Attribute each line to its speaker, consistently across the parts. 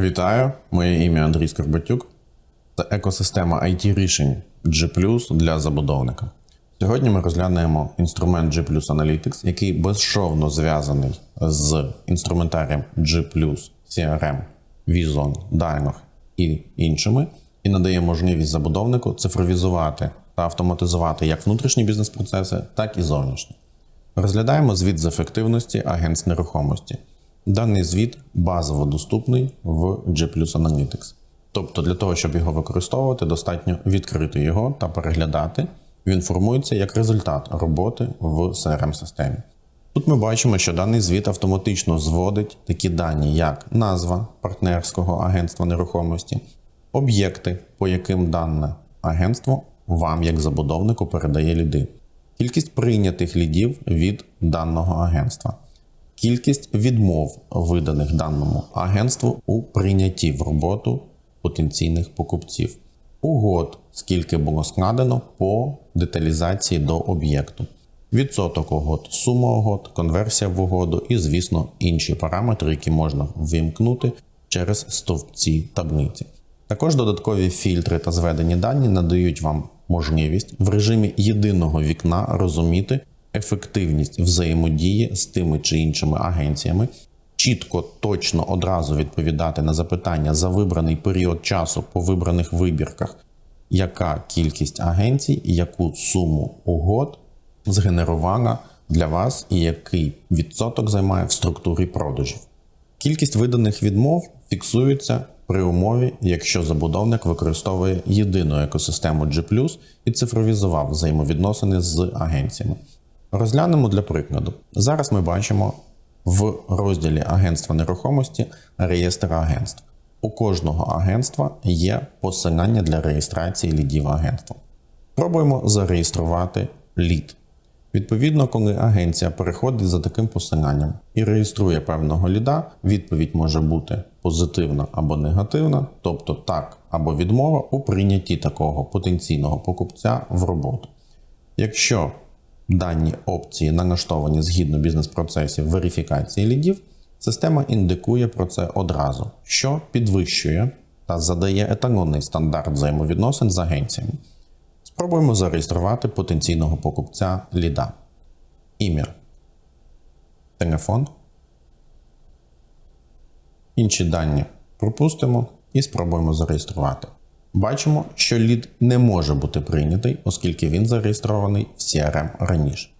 Speaker 1: Вітаю, моє ім'я Андрій Скорбатюк. Це екосистема IT рішень G для забудовника. Сьогодні ми розглянемо інструмент G Analytics, який безшовно зв'язаний з інструментарієм G CRM, Vison, Dynamo і іншими, і надає можливість забудовнику цифровізувати та автоматизувати як внутрішні бізнес-процеси, так і зовнішні. Розглядаємо звіт з ефективності агентств нерухомості. Даний звіт базово доступний в G Analytics. Тобто для того, щоб його використовувати, достатньо відкрити його та переглядати. Він формується як результат роботи в CRM-системі. Тут ми бачимо, що даний звіт автоматично зводить такі дані, як назва партнерського агентства нерухомості, об'єкти, по яким дане агентство вам, як забудовнику, передає ліди, кількість прийнятих лідів від даного агентства, кількість відмов, виданих даному агентству у прийнятті в роботу потенційних покупців, угод, скільки було складено по деталізації до об'єкту, відсоток угод, сума угод, конверсія в угоду і, звісно, інші параметри, які можна вимкнути через стовпці таблиці. Також додаткові фільтри та зведені дані надають вам можливість в режимі єдиного вікна розуміти ефективність взаємодії з тими чи іншими агенціями, чітко, точно одразу відповідати на запитання за вибраний період часу по вибраних вибірках, яка кількість агенцій яку суму угод згенерувала для вас і який відсоток займає в структурі продажів. Кількість виданих відмов фіксується при умові, якщо забудовник використовує єдину екосистему G і цифровізував взаємовідносини з агенціями. Розглянемо для прикладу. Зараз ми бачимо в розділі агентства нерухомості реєстр агентств. У кожного агентства є посилання для реєстрації лідів агентства. Пробуємо зареєструвати лід. Відповідно, коли агенція переходить за таким посиланням і реєструє певного ліда, відповідь може бути позитивна або негативна, тобто так або відмова у прийнятті такого потенційного покупця в роботу. Якщо дані опції налаштовані згідно бізнес-процесів верифікації лідів, система індикує про це одразу, що підвищує та задає еталонний стандарт взаємовідносин з агенціями. Спробуємо зареєструвати потенційного покупця ліда. Ім'я. Телефон. Інші дані пропустимо і спробуємо зареєструвати. Бачимо, що лід не може бути прийнятий, оскільки він зареєстрований в CRM раніше.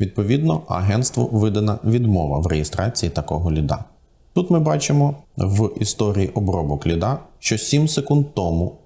Speaker 1: Відповідно, агентству видана відмова в реєстрації такого ліда. Тут ми бачимо в історії обробок ліда, що 7 секунд тому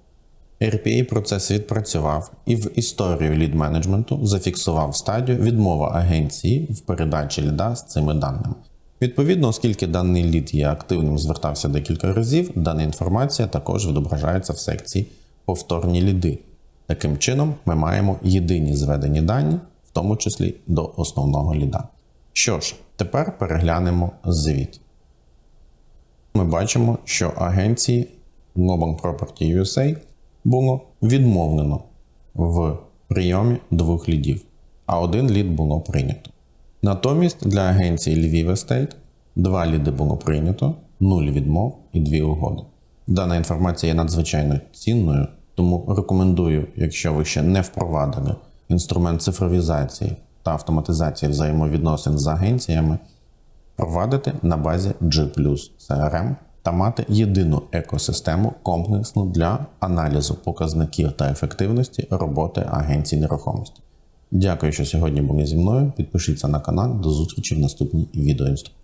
Speaker 1: RPA процес відпрацював і в історію лід менеджменту зафіксував стадію відмова агенції в передачі ліда з цими даними. Відповідно, оскільки даний лід є активним, звертався декілька разів, дана інформація також відображається в секції повторні ліди. Таким чином, ми маємо єдині зведені дані, в тому числі до основного ліда. Що ж, тепер переглянемо звіт. Ми бачимо, що агенції Global Property USA було відмовлено в прийомі двох лідів, а один лід було прийнято. Натомість для агенції Lviv Estate два ліди було прийнято, нуль відмов і дві угоди. Дана інформація є надзвичайно цінною, тому рекомендую, якщо ви ще не впровадили інструмент цифровізації та автоматизації взаємовідносин з агенціями, провадити на базі G CRM та мати єдину екосистему комплексну для аналізу показників та ефективності роботи агенцій нерухомості. Дякую, що сьогодні були зі мною. Підпишіться на канал. До зустрічі в наступній відеоінструкції.